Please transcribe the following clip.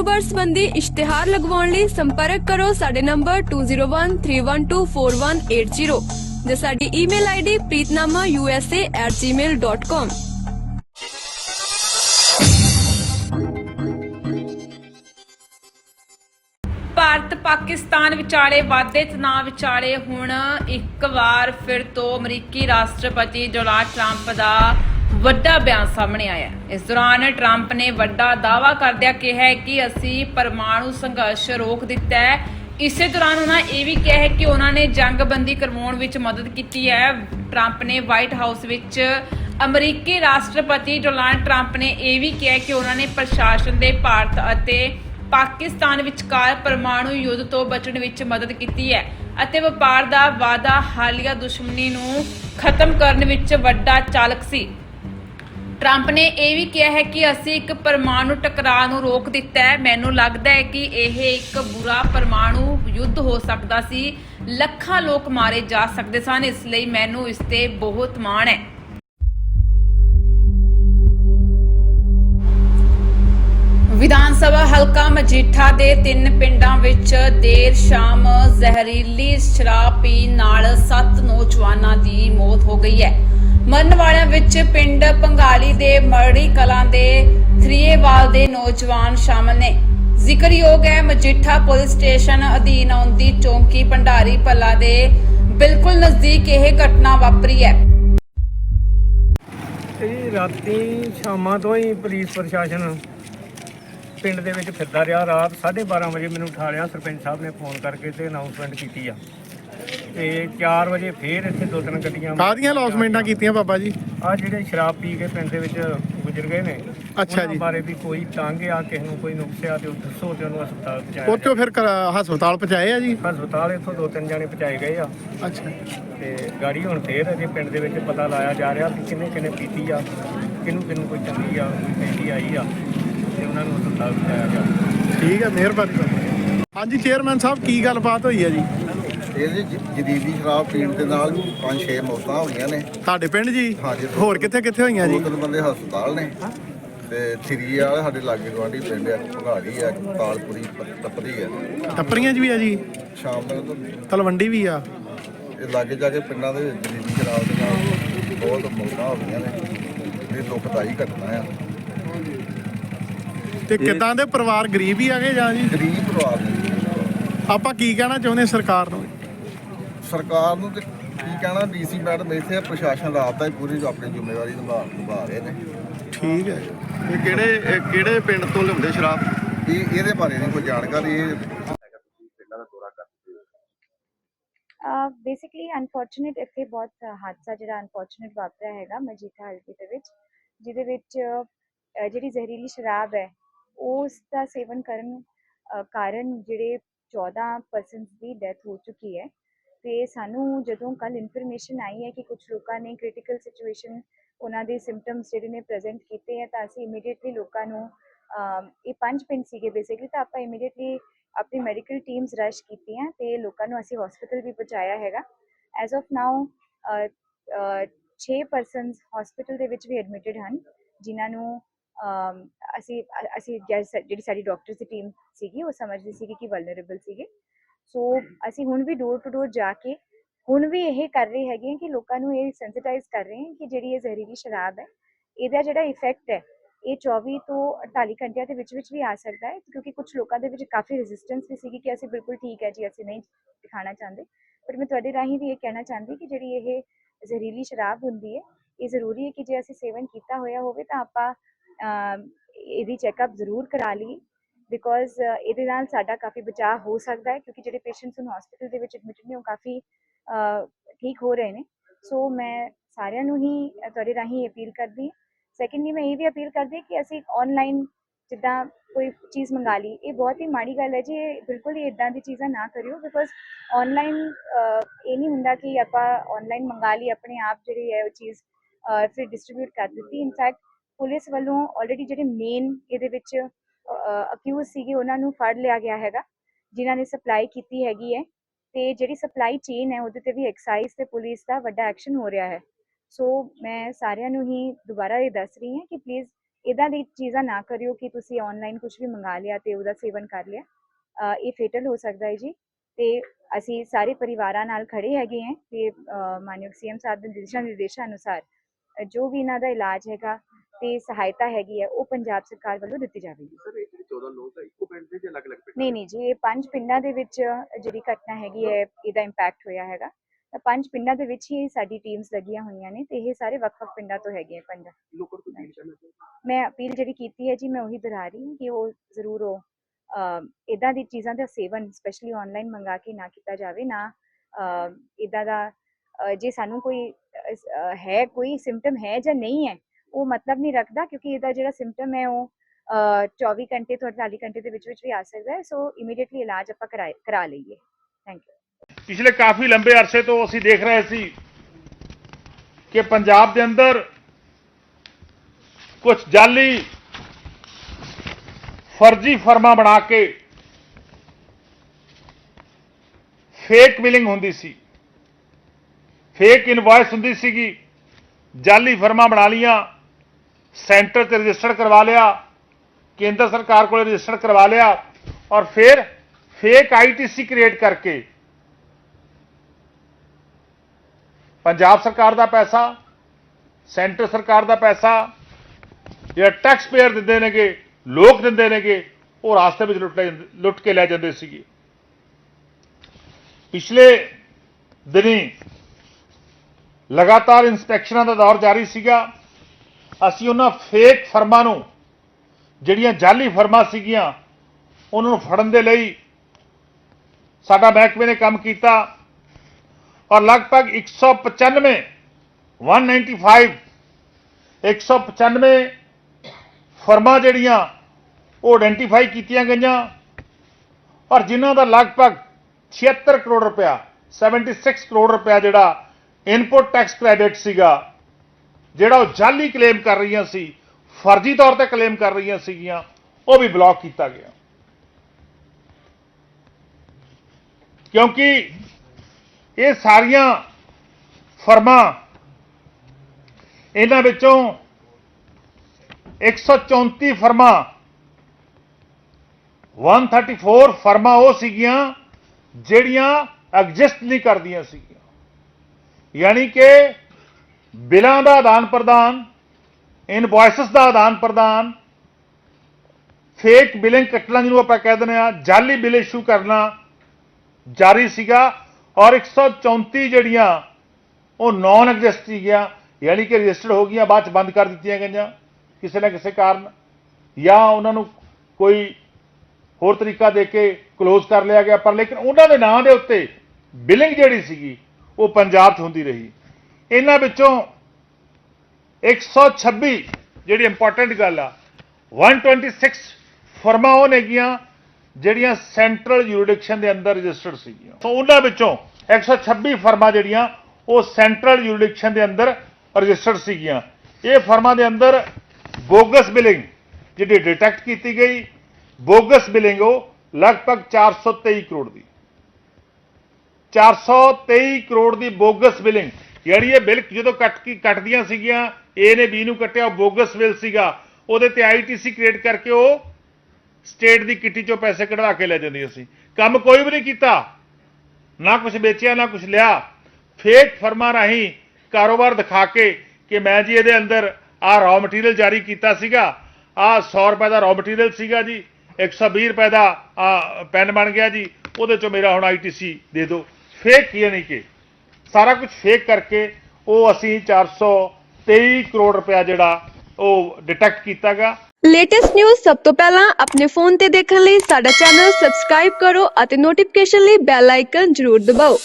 ਕਾਰੋਬਾਰ ਸੰਬੰਧੀ ਇਸ਼ਤਿਹਾਰ ਲਗਵਾਉਣ ਲਈ ਸੰਪਰਕ ਕਰੋ ਸਾਡੇ ਨੰਬਰ 2013124180 ਜਾਂ ਸਾਡੀ email ID preetnamausa@gmail.com Bharat Pakistan ਵਿਚਾਲੇ ਵਾਧੇ ਤਣਾਅ ਵਿਚਾਲੇ ਹੁਣ ਇੱਕ ਵਾਰ ਫਿਰ ਤੋਂ ਅਮਰੀਕੀ ਰਾਸ਼ਟਰਪਤੀ ਡੋਨਾਲਡ ਟਰੰਪ ਦਾ ਵੱਡਾ ਬਿਆਨ ਸਾਹਮਣੇ ਆਇਆ ਇਸ ਦੌਰਾਨ ਟਰੰਪ ਨੇ ਵੱਡਾ ਦਾਅਵਾ ਕਰਦਿਆਂ ਕਿਹਾ ਕਿ ਅਸੀਂ ਪਰਮਾਣੂ ਸੰਘਰਸ਼ ਰੋਕ ਦਿੱਤਾ ਹੈ। ਇਸੇ ਦੌਰਾਨ ਉਹਨਾਂ ਇਹ ਵੀ ਕਿਹਾ ਹੈ ਕਿ ਉਹਨਾਂ ਨੇ ਜੰਗਬੰਦੀ ਕਰਵਾਉਣ ਵਿੱਚ ਮਦਦ ਕੀਤੀ ਹੈ। ਟਰੰਪ ਨੇ ਵਾਈਟ ਹਾਊਸ ਵਿੱਚ ਅਮਰੀਕੀ ਰਾਸ਼ਟਰਪਤੀ ਡੋਨਾਲਡ ਟਰੰਪ ਨੇ ਇਹ ਵੀ ਕਿਹਾ ਕਿ ਉਹਨਾਂ ਨੇ ਪ੍ਰਸ਼ਾਸਨ ਦੇ ਭਾਰਤ ਅਤੇ ਪਾਕਿਸਤਾਨ ਵਿਚਕਾਰ ਪਰਮਾਣੂ ਯੁੱਧ ਤੋਂ ਬਚਣ ਵਿੱਚ ਮਦਦ ਕੀਤੀ ਹੈ ਅਤੇ ਵਪਾਰ ਦਾ ਵਾਅਦਾ ਹਾਲੀਆ ਦੁਸ਼ਮਣੀ ਨੂੰ ਖਤਮ ਕਰਨ ਵਿੱਚ ਵੱਡਾ ਚਾਲਕ ਸੀ। ਟਰੰਪ ਨੇ ਇਹ ਵੀ ਕਿਹਾ ਹੈ ਕਿ ਅਸੀਂ ਇੱਕ ਪਰਮਾਣੂ ਟਕਰਾਅ ਨੂੰ ਰੋਕ ਦਿੱਤਾ ਹੈ। ਮੈਨੂੰ ਲੱਗਦਾ ਹੈ ਕਿ ਇਹ ਇੱਕ ਬੁਰਾ ਪਰਮਾਣੂ ਯੁੱਧ ਹੋ ਸਕਦਾ ਸੀ। ਲੱਖਾਂ ਲੋਕ ਮਾਰੇ ਜਾ ਸਕਦੇ ਸਨ, ਇਸ ਲਈ ਮੈਨੂੰ ਇਸ ਤੇ ਬਹੁਤ ਮਾਣ ਹੈ। ਵਿਧਾਨ ਸਭਾ ਹਲਕਾ ਮਜੀਠਾ ਦੇ ਤਿੰਨ ਪਿੰਡਾਂ ਵਿੱਚ ਦੇਰ ਸ਼ਾਮ ਜ਼ਹਿਰੀਲੀ ਸ਼ਰਾਬ ਪੀਣ ਨਾਲ 7 ਨੌਜਵਾਨਾਂ ਦੀ ਮੌਤ ਹੋ ਗਈ ਹੈ। ਮਰਨ ਵਾਲਿਆਂ ਵਿੱਚ ਪਿੰਡ ਪੰਗਾਲੀ ਦੇ ਮਰੜੀ ਕਲਾਂ ਦੇ ਥਰੀਏਵਾਲ ਦੇ ਨੌਜਵਾਨ ਸ਼ਾਮਲ ਨੇ। ਜ਼ਿਕਰਯੋਗ ਹੈ, ਮਜੀਠਾ ਪੁਲਿਸ ਸਟੇਸ਼ਨ ਅਧੀਨ ਆਉਂਦੀ ਚੌਂਕੀ ਭੰਡਾਰੀ ਪੱਲਾ ਦੇ ਬਿਲਕੁਲ ਨਜ਼ਦੀਕ ਇਹ ਘਟਨਾ ਵਾਪਰੀ ਹੈ। ਇਹ ਰਾਤੀ ਸ਼ਾਮਾਂ ਤੋਂ ਹੀ ਪੁਲਿਸ ਪ੍ਰਸ਼ਾਸਨ ਪਿੰਡ ਦੇ ਵਿੱਚ ਫਿਰਦਾ ਰਿਹਾ। ਰਾਤ 12:30 ਵਜੇ ਮੈਨੂੰ ਉਠਾ ਲਿਆ ਸਰਪੰਚ ਸਾਹਿਬ ਨੇ ਫੋਨ ਕਰਕੇ ਤੇ ਅਨਾਉਂਸਮੈਂਟ ਕੀਤੀ ਆ। ਤੇ 4 ਵਜੇ ਫੇਰ ਇੱਥੇ ਦੋ ਤਿੰਨ ਗੱਡੀਆਂ ਕਾਹਦੀਆਂ ਲੌਸਮੈਂਟਾਂ ਕੀਤੀਆਂ ਬਾਬਾ ਜੀ ਆ ਜਿਹੜੇ ਸ਼ਰਾਬ ਪੀ ਕੇ ਪਿੰਡ ਦੇ ਵਿੱਚ ਗੁਜ਼ਰ ਗਏ ਨੇ ਅੱਛਾ ਜੀ। ਬਾਰੇ ਵੀ ਕੋਈ ਤੰਗ ਆ ਕਿਸੇ ਨੂੰ ਕੋਈ ਨੁਕਸ ਆ ਤੇ ਉਹ ਦੱਸੋ ਤੇ ਉਹਨੂੰ ਹਸਪਤਾਲ ਪਹੁੰਚਾਇਆ ਉੱਥੋਂ ਫਿਰ ਘਰ- ਹਸਪਤਾਲ ਪਹੁੰਚਾਏ ਆ ਜੀ। ਹਸਪਤਾਲ ਇੱਥੋਂ ਦੋ ਤਿੰਨ ਜਾਣੇ ਪਹੁੰਚਾਏ ਗਏ ਆ ਅੱਛਾ ਤੇ ਗਾੜੀ ਹੁਣ ਫੇਰ ਅਜੇ ਪਿੰਡ ਦੇ ਵਿੱਚ ਪਤਾ ਲਾਇਆ ਜਾ ਰਿਹਾ ਕਿ ਕਿੰਨੇ ਕਿੰਨੇ ਪੀਤੀ ਆ ਕਿਹਨੂੰ ਕਿਹਨੂੰ ਕੋਈ ਚੰਗੀ ਆ ਕੋਈ ਪੈਂਦੀ ਆਈ ਆ ਤੇ ਉਹਨਾਂ ਨੂੰ ਹਸਪਤਾਲ ਪਹੁੰਚਾਇਆ ਗਿਆ ਠੀਕ ਹੈ ਮਿਹਰਬਾਨੀ। ਹਾਂਜੀ ਚੇਅਰਮੈਨ ਸਾਹਿਬ ਕੀ ਗੱਲਬਾਤ ਹੋਈ ਹੈ ਜੀ ਇਹਦੇ ਜ- ਜਦੀਦੀ ਸ਼ਰਾਬ ਪੀਣ ਦੇ ਨਾਲ ਪੰਜ ਛੇ ਮੌਤਾਂ ਹੋਈਆਂ ਨੇ। ਤੁਹਾਡੇ ਪਿੰਡ ਜੀ? ਹਾਂਜੀ। ਹੋਰ ਕਿੱਥੇ ਕਿੱਥੇ ਹੋਈਆਂ ਦੋ ਜੀ ਤਿੰਨ ਬੰਦੇ ਹਸਪਤਾਲ ਨੇ। ਤੇ ਥਰੀ ਵਾਲੇ ਸਾਡੇ ਲਾਗੇ ਗਵਾਂਢੀ ਪਿੰਡ ਆ ਭਗਾੜੀ ਆ ਤਾਲਪੁਰੀ ਪ- ਆ। ਟੱਪਰੀਆਂ 'ਚ ਵੀ ਆ ਜੀ? ਸ਼ਾਮ ਤੱਕ ਤਲਵੰਡੀ ਵੀ ਆ? ਇਹ ਲਾਗੇ ਜਾ ਕੇ ਪਿੰਡਾਂ ਦੇ ਵਿੱਚ ਜਦੀਦੀ ਸ਼ਰਾਬ ਦੇ ਨਾਲ ਬਹੁਤ ਮੌਤਾਂ ਹੋ ਗਈਆਂ ਨੇ। ਇਹ ਦੁਖਦਾਈ ਘਟਨਾ ਆ। ਤੇ ਕਿਦਾਂ ਦੇ ਪਰਿਵਾਰ ਗਰੀਬ ਹੀ ਆਗੇ ਜਾਂ ਜੀ? ਗਰੀਬ ਪਰਿਵਾਰ ਨੇ। ਆਪਾਂ ਕੀ ਕਹਿਣਾ ਚਾਹੁੰਦੇ ਸਰਕਾਰ ਨੂੰ? ਸਰਕਾਰ ਨੂੰ ਤੇ ਕੀ ਕਹਿਣਾ ਡੀਸੀ ਮੈਡਮ ਇੱਥੇ ਆ, ਪ੍ਰਸ਼ਾਸਨ ਰਾਤ ਦਾ ਹੀ ਪੂਰੀ ਆਪਣੀ ਜ਼ਿੰਮੇਵਾਰੀ ਨਿਭਾ ਨਿਭਾ ਰਹੇ ਨੇ। ਠੀਕ ਹੈ। ਇਹ ਕਿਹੜੇ ਇਹ ਕਿਹੜੇ ਪਿੰਡ ਤੋਂ ਲਿਆਉਂਦੇ ਸ਼ਰਾਬ? ਇਹ ਇਹਦੇ ਬਾਰੇ ਨਹੀਂ ਕੋਈ ਜਾਣਕਾਰੀ ਇਹ ਬੇਸਿਕਲੀ ਅਨਫੋਰਚੂਨੇਟ ਇੱਥੇ ਬਹੁਤ ਹਾਦਸਾ ਜਿਹੜਾ ਅਨਫੋਰਚੂਨੇਟ ਵਾਪਰਿਆ ਹੈਗਾ ਮਜੀਠਾ ਹਲਕੇ ਦੇ ਵਿੱਚ ਜਿਹਦੇ ਵਿੱਚ ਅਹ, ਜਿਹੜੀ ਜ਼ਹਿਰੀਲੀ ਸ਼ਰਾਬ ਹੈ ਉਸ ਦਾ ਸੇਵਨ ਕਰਨ ਅਹ, ਕਾਰਨ ਜਿਹੜੇ 14 ਪਰਸਨਸ ਦੀ ਡੈਥ ਹੋ ਚੁੱਕੀ ਹੈ। ਤੇ ਸਾਨੂੰ ਜਦੋਂ ਕੱਲ ਇਨਫੋਰਮੇਸ਼ਨ ਆਈ ਹੈ ਕਿ ਕੁਝ ਲੋਕਾਂ ਨੇ ਕ੍ਰਿਟੀਕਲ ਸਿਚੁਏਸ਼ਨ ਉਹਨਾਂ ਦੇ ਸਿੰਪਟਮਸ ਜਿਹੜੇ ਨੇ ਪ੍ਰੈਜ਼ੈਂਟ ਕੀਤੇ ਹੈ, ਤਾਂ ਅਸੀਂ ਇਮੀਡੀਏਟਲੀ ਲੋਕਾਂ ਨੂੰ ਇਹ ਪੰਜ ਪਿੰਡ ਸੀਗੇ ਬੇਸਿਕਲੀ ਤਾਂ ਆਪਾਂ ਇਮੀਡੀਏਟਲੀ ਆਪਣੀ ਮੈਡੀਕਲ ਟੀਮਸ ਰਸ਼ ਕੀਤੀਆਂ ਤੇ ਲੋਕਾਂ ਨੂੰ ਅਸੀਂ ਹਸਪੀਟਲ ਵੀ ਪਹੁੰਚਾਇਆ ਹੈਗਾ। As of now 6 persons hospital ਦੇ ਵਿੱਚ ਵੀ ਐਡਮਿਟਡ ਹਨ, ਜਿਨ੍ਹਾਂ ਨੂੰ ਅਸੀਂ ਅਸੀਂ ਜਿਹੜੀ ਸਾਡੀ ਡਾਕਟਰਸ ਦੀ ਟੀਮ ਸੀਗੀ, ਉਹ ਸਮਝਦੀ ਸੀਗੀ ਕਿ ਵਲਨਰੇਬਲ ਸੀਗੇ। ਸੋ ਅਸੀਂ ਹੁਣ ਵੀ ਡੋਰ ਟੂ ਡੋਰ ਜਾ ਕੇ ਹੁਣ ਵੀ ਇਹ ਕਰ ਰਹੇ ਹੈਗੇ ਹਾਂ ਕਿ ਲੋਕਾਂ ਨੂੰ ਇਹ ਸੈਂਸਿਟਾਈਜ਼ ਕਰ ਰਹੇ ਹਾਂ ਕਿ ਜਿਹੜੀ ਇਹ ਜ਼ਹਿਰੀਲੀ ਸ਼ਰਾਬ ਹੈ, ਇਹਦਾ ਜਿਹੜਾ ਇਫੈਕਟ ਹੈ, ਇਹ 24 ਤੋਂ 48 ਘੰਟਿਆਂ ਦੇ ਵਿੱਚ ਵਿੱਚ ਵੀ ਆ ਸਕਦਾ ਹੈ, ਕਿਉਂਕਿ ਕੁਝ ਲੋਕਾਂ ਦੇ ਵਿੱਚ ਕਾਫੀ ਰੈਜ਼ਿਸਟੈਂਸ ਵੀ ਸੀਗੀ ਕਿ ਅਸੀਂ ਬਿਲਕੁਲ ਠੀਕ ਹੈ ਜੀ, ਅਸੀਂ ਨਹੀਂ ਦਿਖਾਣਾ ਚਾਹੁੰਦੇ। ਪਰ ਮੈਂ ਤੁਹਾਡੇ ਰਾਹੀਂ ਵੀ ਇਹ ਕਹਿਣਾ ਚਾਹੁੰਦੀ ਕਿ ਜਿਹੜੀ ਇਹ ਜ਼ਹਿਰੀਲੀ ਸ਼ਰਾਬ ਹੁੰਦੀ ਹੈ, ਇਹ ਜ਼ਰੂਰੀ ਹੈ ਕਿ ਜੇ ਅਸੀਂ ਸੇਵਨ ਕੀਤਾ ਹੋਇਆ ਹੋਵੇ ਤਾਂ ਆਪਾਂ ਇਹਦੀ ਚੈੱਕਅਪ ਜ਼ਰੂਰ ਕਰਾ ਲਈਏ। ਬਿਕੋਜ਼ uh, ਇਹਦੇ ਨਾਲ ਸਾਡਾ ਕਾਫੀ ਬਚਾਅ ਹੋ ਸਕਦਾ ਹੈ, ਕਿਉਂਕਿ ਜਿਹੜੇ ਪੇਸ਼ੈਂਟਸ ਨੂੰ ਹਸਪੀਟਲ ਦੇ ਵਿੱਚ ਐਡਮਿਟ ਨੇ, ਉਹ ਕਾਫੀ ਠੀਕ ਹੋ ਰਹੇ ਨੇ। ਸੋ ਮੈਂ ਸਾਰਿਆਂ ਨੂੰ ਹੀ ਤੁਹਾਡੇ ਰਾਹੀਂ ਅਪੀਲ ਕਰਦੀ ਹਾਂ। ਸੈਕੰਡਲੀ ਮੈਂ ਇਹ ਵੀ ਅਪੀਲ ਕਰਦੀ ਕਿ ਅਸੀਂ ਆਨਲਾਈਨ ਜਿੱਦਾਂ ਕੋਈ ਚੀਜ਼ ਮੰਗਾ ਲਈ, ਇਹ ਬਹੁਤ ਹੀ ਮਾੜੀ ਗੱਲ ਹੈ ਜੀ, ਇਹ ਬਿਲਕੁਲ ਹੀ ਇਦਾਂ ਦੀ ਚੀਜ਼ਾਂ ਨਾ ਕਰਿਓ ਬਿਕੋਜ਼ ਆਨਲਾਈਨ ਇਹ ਨਹੀਂ ਹੁੰਦਾ ਕਿ ਆਪਾਂ ਆਨਲਾਈਨ ਮੰਗਾ ਲਈ, ਆਪਣੇ ਆਪ ਜਿਹੜੀ ਹੈ ਉਹ ਚੀਜ਼ ਫਿਰ ਡਿਸਟ੍ਰੀਬਿਊਟ ਕਰ ਦਿੱਤੀ। ਇਨਫੈਕਟ ਪੁਲਿਸ ਵੱਲੋਂ ਆਲਰੇਡੀ ਜਿਹੜੇ ਮੇਨ ਇਹਦੇ ਵਿੱਚ ਅਕਿਊਜ਼ ਸੀਗੇ ਉਹਨਾਂ ਨੂੰ ਫੜ ਲਿਆ ਗਿਆ ਹੈਗਾ ਜਿਨ੍ਹਾਂ ਨੇ ਸਪਲਾਈ ਕੀਤੀ ਹੈਗੀ ਹੈ ਤੇ ਜਿਹੜੀ ਸਪਲਾਈ ਚੇਨ ਹੈ ਉਹਦੇ ਤੇ ਵੀ ਐਕਸਾਈਜ਼ ਤੇ ਪੁਲਿਸ ਦਾ ਵੱਡਾ ਐਕਸ਼ਨ ਹੋ ਰਿਹਾ ਹੈ। ਸੋ ਮੈਂ ਸਾਰਿਆਂ ਨੂੰ ਹੀ ਦੁਬਾਰਾ ਇਹ ਦੱਸ ਰਹੀ ਹਾਂ ਕਿ ਪਲੀਜ਼ ਇਦਾਂ ਦੀ ਚੀਜ਼ਾਂ ਨਾ ਕਰਿਓ ਕਿ ਤੁਸੀਂ ਆਨਲਾਈਨ ਕੁਝ ਵੀ ਮੰਗਾ ਲਿਆ ਤੇ ਉਹਦਾ ਸੇਵਨ ਕਰ ਲਿਆ। ਇਹ ਫੇਟਲ ਹੋ ਸਕਦਾ ਹੈ ਜੀ। ਤੇ ਅਸੀਂ ਸਾਰੇ ਪਰਿਵਾਰਾਂ ਨਾਲ ਖੜੇ ਹੈਗੇ ਹਾਂ ਤੇ ਅ, ਮਾਨਯੋਗ ਸੀਐਮ ਸਾਹਿਬ ਦੇ ਦਿਸ਼ਾ ਨਿਰਦੇਸ਼ਾਂ ਅਨੁਸਾਰ ਜੋ ਵੀ ਇਹਨਾਂ ਦਾ ਇਲਾਜ ਹੈਗਾ ਤੇ ਸਹਾਇਤਾ ਹੈਗੀ ਹੈ ਉਹ ਪੰਜਾਬ ਸਰਕਾਰ ਵੱਲੋਂ ਦਿੱਤੀ ਜਾਵੇਗੀ। ਸਰ ਇਹ ਜਿਹੜੇ 14 ਲੋਕ ਆ ਇੱਕੋ ਪਿੰਡ ਦੇ ਜਾਂ ਅਲੱਗ-ਅਲੱਗ ਪਿੰਡ ਨਹੀਂ ਨਹੀਂ ਜੀ ਇਹ ਪੰਜ ਪਿੰਡਾਂ ਦੇ ਵਿੱਚ ਜਿਹੜੀ ਘਟਨਾ ਹੈਗੀ ਹੈ ਇਹਦਾ ਇੰਪੈਕਟ ਹੋਇਆ ਹੈਗਾ। ਤਾਂ ਪੰਜ ਪਿੰਡਾਂ ਦੇ ਵਿੱਚ ਹੀ ਸਾਡੀ ਟੀਮਸ ਲੱਗੀਆਂ ਹੋਈਆਂ ਨੇ ਤੇ ਇਹ ਸਾਰੇ ਵੱਖ-ਵੱਖ ਪਿੰਡਾਂ ਤੋਂ ਹੈਗੇ ਆ ਪੰਜ। ਲੋਕਾਂ ਨੂੰ ਅਪੀਲ ਕਰਨਾ ਚਾਹੁੰਦੇ? ਮੈਂ ਅਪੀਲ ਜਿਹੜੀ ਕੀਤੀ ਹੈ ਜੀ ਮੈਂ ਉਹੀ ਦੁਹਰਾ ਰਹੀ ਹਾਂ ਕਿ ਉਹ ਜ਼ਰੂਰ ਉਹ ਇਦਾਂ ਦੀ ਚੀਜ਼ਾਂ ਦਾ ਸੇਵਨ ਸਪੈਸ਼ਲੀ ਆਨਲਾਈਨ ਮੰਗਾ ਕੇ ਨਾ ਕੀਤਾ ਜਾਵੇ ਨਾ ਇਦਾਂ ਦਾ ਜੇ ਸਾਨੂੰ ਕੋਈ ਹੈ ਕੋਈ ਸਿੰਪਟਮ ਹੈ ਜਾਂ ਨਹੀਂ ਹੈ ਉਹ ਮਤਲਬ ਨਹੀਂ ਰੱਖਦਾ ਕਿਉਂਕਿ ਇਹਦਾ ਜਿਹੜਾ ਸਿੰਪਟਮ ਹੈ ਉਹ ਅ, 24 ਘੰਟੇ ਤੋਂ 48 ਘੰਟੇ ਦੇ ਵਿੱਚ ਵਿੱਚ ਵੀ ਆ ਸਕਦਾ ਹੈ ਸੋ ਇਮੀਡੀਏਟਲੀ ਇਲਾਜ ਆਪਾਂ ਕਰਾ ਕਰਾ ਲਈਏ। ਥੈਂਕ ਯੂ ਪਿਛਲੇ ਕਾਫੀ ਲੰਬੇ ਅਰਸੇ ਤੋਂ ਅਸੀਂ ਦੇਖ ਰਹੇ ਸੀ ਕਿ ਪੰਜਾਬ ਦੇ ਅੰਦਰ ਕੁਝ ਜਾਲੀ ਫਰਜ਼ੀ ਫਰਮਾਂ ਬਣਾ ਕੇ ਫੇਕ ਬਿਲਿੰਗ ਹੁੰਦੀ ਸੀ। ਫੇਕ ਇਨਵੌਇਸ ਹੁੰਦੀ ਸੀਗੀ ਜਾਲੀ ਫਰਮਾਂ ਬਣਾ ਲੀਆਂ ਸੈਂਟਰ ਤੇ ਰਜਿਸਟਰ ਕਰਵਾ ਲਿਆ, ਕੇਂਦਰ ਸਰਕਾਰ ਕੋਲ ਰਜਿਸਟਰ ਕਰਵਾ ਲਿਆ ਔਰ ਫਿਰ ਫੇਕ ਆਈਟੀਸੀ ਕ੍ਰੀਏਟ ਕਰਕੇ ਪੰਜਾਬ ਸਰਕਾਰ ਦਾ ਪੈਸਾ, ਸੈਂਟਰ ਸਰਕਾਰ ਦਾ ਪੈਸਾ, ਜਿਹੜਾ ਟੈਕਸ ਪੇਅਰ ਦਿੰਦੇ ਨੇਗੇ, ਲੋਕ ਦਿੰਦੇ ਨੇਗੇ, ਉਹ ਰਾਸਤੇ ਵਿੱਚ ਲੁੱਟ ਲੁੱਟ ਕੇ ਲੈ ਜਾਂਦੇ ਸੀਗੇ। ਪਿਛਲੇ ਦਿਨੀ ਲਗਾਤਾਰ ਇਨਸਪੈਕਸ਼ਨਾਂ ਦਾ ਦੌਰ ਜਾਰੀ ਸੀਗਾ। ਅਸੀਂ ਉਹਨਾਂ ਫੇਕ ਫਰਮਾਂ ਨੂੰ, ਜਿਹੜੀਆਂ ਜਾਲੀ ਫਰਮਾਂ ਸੀਗੀਆਂ, ਉਹਨਾਂ ਨੂੰ ਫੜਨ ਦੇ ਲਈ ਸਾਡਾ ਮਹਿਕਮੇ ਨੇ ਕੰਮ ਕੀਤਾ ਔਰ ਲਗਭਗ 195 195 195 ਫਰਮਾਂ ਜਿਹੜੀਆਂ ਉਹ ਆਇਡੈਂਟੀਫਾਈ ਕੀਤੀਆਂ ਗਈਆਂ ਔਰ ਜਿਨ੍ਹਾਂ ਦਾ ਲਗਭਗ 76 ਕਰੋੜ ਰੁਪਇਆ 76 ਕਰੋੜ ਰੁਪਇਆ ਜਿਹੜਾ ਇਨਪੁਟ ਟੈਕਸ ਕ੍ਰੈਡਿਟ ਸੀਗਾ ਜਿਹੜਾ ਉਹ ਜਾਲੀ ਕਲੇਮ ਕਰ ਰਹੀਆਂ ਸੀ, ਫਰਜ਼ੀ ਤੌਰ ਤੇ ਕਲੇਮ ਕਰ ਰਹੀਆਂ ਸੀਗੀਆਂ, ਉਹ ਵੀ ਬਲੌਕ ਕੀਤਾ ਗਿਆ। ਕਿਉਂਕਿ ਇਹ ਸਾਰੀਆਂ ਫਰਮਾਂ ਇਹਨਾਂ ਵਿੱਚੋਂ 134 ਫਰਮਾਂ 134 ਫਰਮਾਂ ਉਹ ਸੀਗੀਆਂ ਜਿਹੜੀਆਂ ਐਗਜ਼ਿਸਟ ਨਹੀਂ ਕਰਦੀਆਂ ਸੀਗੀਆਂ। ਯਾਨੀ ਕਿ ਬਿਲਾਂ ਦਾ ਆਦਾਨ ਪ੍ਰਦਾਨ, ਇਨਵੌਇਸਸ ਦਾ ਆਦਾਨ ਪ੍ਰਦਾਨ ਫੇਕ ਬਿਲਿੰਗ ਕੱਟਣਾ ਜਿਹਨੂੰ ਆਪਾਂ ਕਹਿ ਦਿੰਦੇ ਆ ਜਾਲੀ ਬਿਲ ਇਸ਼ੂ ਕਰਨਾ ਜਾਰੀ ਸੀਗਾ ਔਰ 134 ਜਿਹੜੀਆਂ ਉਹ ਨਾਨ ਐਗਜ਼ਿਸਟ ਸੀਗੀਆਂ, ਯਾਨੀ ਕਿ ਰਜਿਸਟਰਡ ਹੋ ਗਈਆਂ, ਬਾਅਦ ਚ ਬੰਦ ਕਰ ਦਿੱਤੀਆਂ ਗਈਆਂ, ਕਿਸੇ ਨਾ ਕਿਸੇ ਕਾਰਨ, ਜਾਂ ਉਹਨਾਂ ਨੂੰ ਕੋਈ ਹੋਰ ਤਰੀਕਾ ਦੇ ਕੇ ক্লোਜ਼ ਕਰ ਲਿਆ ਗਿਆ ਪਰ ਲੇਕਿਨ ਉਹਨਾਂ ਦੇ ਨਾਂ ਦੇ ਉੱਤੇ ਬਿਲਿੰਗ ਜਿਹੜੀ ਸੀਗੀ, ਉਹ ਪੰਜਾਬ 'ਚ ਹੁੰਦੀ ਰਹੀ। ਇਹਨਾਂ ਵਿੱਚੋਂ 126 ਜਿਹੜੀ ਇੰਪੋਰਟੈਂਟ ਗੱਲ ਆ 126 ਫਰਮਾਂ ਉਹ ਨੇਗੀਆਂ ਜਿਹੜੀਆਂ ਸੈਂਟਰਲ ਜੁਰੀਡਿਕਸ਼ਨ ਦੇ ਅੰਦਰ ਰਜਿਸਟਰਡ ਸੀਗੀਆਂ। ਸੋ ਉਹਨਾਂ ਵਿੱਚੋਂ 126 ਫਰਮਾਂ ਜਿਹੜੀਆਂ ਉਹ ਸੈਂਟਰਲ ਜੁਰੀਡਿਕਸ਼ਨ ਦੇ ਅੰਦਰ ਰਜਿਸਟਰਡ ਸੀਗੀਆਂ। ਇਹ ਫਰਮਾਂ ਦੇ ਅੰਦਰ ਬੋਗਸ ਬਿਲਿੰਗ ਜਿਹੜੀ ਡਿਟੈਕਟ ਕੀਤੀ ਗਈ ਬੋਗਸ ਬਿਲਿੰਗ ਉਹ ਲਗਭਗ 423 ਕਰੋੜ ਦੀ। 423 ਕਰੋੜ ਦੀ ਬੋਗਸ ਬਿਲਿੰਗ ਜਿਹੜੀ ਇਹ ਬਿਲ ਜਦੋਂ ਕੱਟ ਕੀ ਕੱਟਦੀਆਂ ਸੀਗੀਆਂ ਏ ਨੇ ਬੀ ਨੂੰ ਕੱਟਿਆ, ਉਹ ਬੋਗਸ ਬਿਲ ਸੀਗਾ। ਉਹਦੇ ਤੇ ਆਈਟੀਸੀ ਕ੍ਰੀਏਟ ਕਰਕੇ ਉਹ ਸਟੇਟ ਦੀ ਕਿੱਟੀ ਚੋਂ ਪੈਸੇ ਕਢਵਾ ਕੇ ਲੈ ਜਾਂਦੀਆਂ ਸੀ। ਕੰਮ ਕੋਈ ਵੀ ਨਹੀਂ ਕੀਤਾ। ਨਾ ਕੁਝ ਵੇਚਿਆ, ਨਾ ਕੁਝ ਲਿਆ। ਫੇਕ ਫਰਮਾਂ ਰਾਹੀਂ ਕਾਰੋਬਾਰ ਦਿਖਾ ਕੇ ਕਿ ਮੈਂ ਜੀ ਇਹਦੇ ਅੰਦਰ ਆ ਰॉ ਮਟੀਰੀਅਲ ਜਾਰੀ ਕੀਤਾ ਸੀਗਾ। ਆ 100 ਰੁਪਏ ਦਾ ਰॉ ਮਟੀਰੀਅਲ ਸੀਗਾ ਜੀ। 120 ਰੁਪਏ ਦਾ ਆ ਪੈਨ ਬਣ ਗਿਆ ਜੀ। ਉਹਦੇ ਚੋਂ ਮੇਰਾ ਹੁਣ ਆਈਟੀਸੀ ਦੇ ਦਿਓ। ਫੇਕ ਯਾਨੀ ਕਿ ਸਾਰਾ ਕੁਝ ਫੇਕ ਕਰਕੇ ਉਹ ਅਸੀਂ 423 ਕਰੋੜ ਰੁਪਇਆ ਜਿਹੜਾ ਉਹ ਡਿਟੈਕਟ ਕੀਤਾਗਾ। ਲੇਟੈਸਟ ਨਿਊਜ਼ ਸਭ ਤੋਂ ਪਹਿਲਾਂ ਆਪਣੇ ਫੋਨ ਤੇ ਦੇਖਣ ਲਈ ਸਾਡਾ ਚੈਨਲ ਸਬਸਕ੍ਰਾਈਬ ਕਰੋ ਅਤੇ ਨੋਟੀਫਿਕੇਸ਼ਨ ਲਈ ਬੈਲ ਆਈਕਨ ਜ਼ਰੂਰ ਦਬਾਓ।